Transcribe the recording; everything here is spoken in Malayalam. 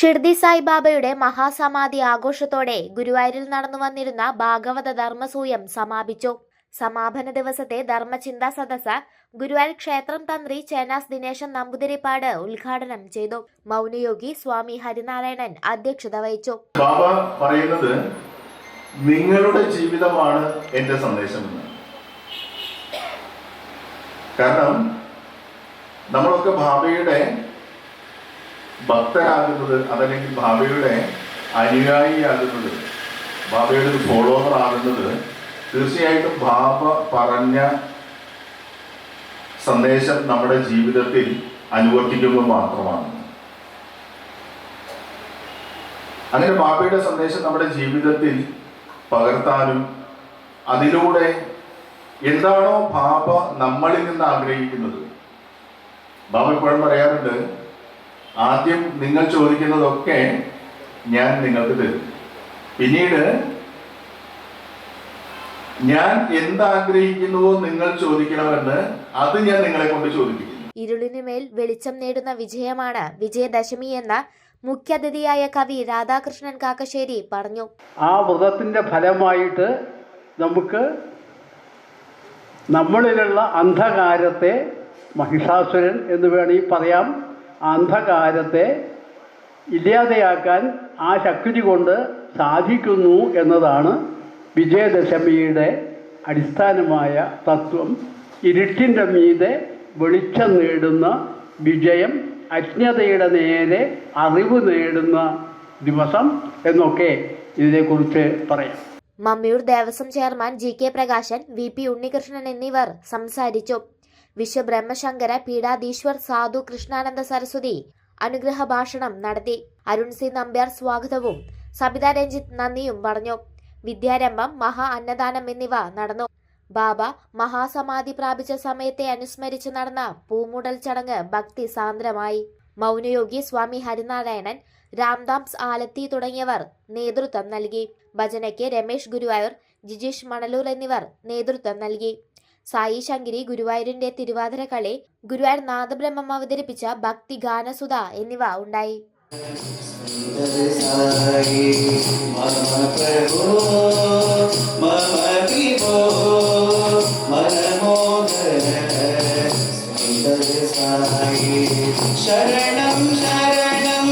ഷിർദി സായിബാബയുടെ മഹാസമാധി ആഘോഷത്തോടെ ഗുരുവായൂരിൽ നടന്നു വന്നിരുന്ന ഭാഗവത ധർമ്മസൂയം സമാപിച്ചു. സമാപന ദിവസത്തെ ധർമ്മചിന്താ സദസ് ഗുരുവായൂർ ക്ഷേത്രം തന്ത്രി ചേനാസ് ദിനേശൻ നമ്പുതിരിപ്പാട് ഉദ്ഘാടനം ചെയ്തു. മൗനയോഗി സ്വാമി ഹരിനാരായണൻ അധ്യക്ഷത വഹിച്ചു. ബാബ പറയുന്നത് നിങ്ങളുടെ ജീവിതമാണ് എന്റെ സന്ദേശം കാരണം നമ്മളൊക്കെ ഭാബയുടെ ഭക്തരാകുന്നത് അതല്ലെങ്കിൽ ബാബയുടെ അനുയായിയാകുന്നത് ബാബയുടെ ഒരു ഫോളോവർ ആകുന്നത് തീർച്ചയായിട്ടും ബാബ പറഞ്ഞ സന്ദേശം നമ്മുടെ ജീവിതത്തിൽ അനുവർത്തിക്കുമ്പോൾ മാത്രമാണ്. അങ്ങനെ ബാബയുടെ സന്ദേശം നമ്മുടെ ജീവിതത്തിൽ പകർത്താനും അതിലൂടെ എന്താണോ ബാബ നമ്മളിൽ നിന്ന് ആഗ്രഹിക്കുന്നത്. ബാബ എപ്പോഴും പറയാറുണ്ട് ആദ്യം നിങ്ങൾ ചോദിക്കുന്നതൊക്കെ ഞാൻ നിങ്ങൾക്ക് തരും. പിന്നീട് ഞാൻ എന്താഗ്രഹിക്കുന്നുവോ നിങ്ങൾ ചോദിക്കണമെന്ന് അത് ഞാൻ നിങ്ങളെ കൊണ്ട് ചോദിപ്പിക്കുന്നു. ഇരുളിനുമേൽ വെളിച്ചം നേടുന്ന വിജയമാണ് വിജയദശമി എന്ന മുഖ്യാതിഥിയായ കവി രാധാകൃഷ്ണൻ കാക്കശ്ശേരി പറഞ്ഞു. ആ വ്രതത്തിന്റെ ഫലമായിട്ട് നമുക്ക് നമ്മളിലുള്ള അന്ധകാരത്തെ മഹിഷാസുരൻ എന്ന് വേണമെങ്കിൽ പറയാം. അന്ധകാരത്തെ ഇല്ലാതെയാക്കാൻ ആ ശക്തി കൊണ്ട് സാധിക്കുന്നു എന്നതാണ് വിജയദശമിയുടെ അടിസ്ഥാനമായ തത്വം. ഇരുട്ടിന്റെ മീതെ വെളിച്ചം നേടുന്ന വിജയം അജ്ഞതയുടെ നേരെ അറിവ് നേടുന്ന ദിവസം എന്നൊക്കെ ഇതിനെക്കുറിച്ച് പറയാം. Mammiyur Devaswom chairman G K Prakashan V P Unnikrishnan എന്നിവർ സംസാരിച്ചു. വിശ്വബ്രഹ്മശങ്കര പീഠാധീശ്വർ സാധു കൃഷ്ണാനന്ദ സരസ്വതി അനുഗ്രഹ ഭാഷണം നടത്തി. അരുൺ സി നമ്പ്യാർ സ്വാഗതവും. സബിത രഞ്ജിത്ത് നന്ദിയും പറഞ്ഞു. വിദ്യാരംഭം മഹാ അന്നദാനം എന്നിവ നടന്നു. ബാബ മഹാസമാധി പ്രാപിച്ച സമയത്തെ അനുസ്മരിച്ച് നടന്ന പൂമുടൽ ചടങ്ങ് ഭക്തി സാന്ദ്രമായി. മൗനയോഗി സ്വാമി ഹരിനാരായണൻ രാംദാംസ് ആലത്തി തുടങ്ങിയവർ നേതൃത്വം നൽകി. ഭജനയ്ക്ക് രമേശ് ഗുരുവായൂർ ജിജീഷ് മണലൂർ എന്നിവർ നേതൃത്വം നൽകി. സായി ശങ്കരി ഗുരുവായൂരിന്റെ തിരുവാതിര കളി ഗുരുവായൂർ നാദബ്രഹ്മം അവതരിപ്പിച്ച ഭക്തി ഗാനസുധ എന്നിവ ഉണ്ടായി. ശരണം ശരണം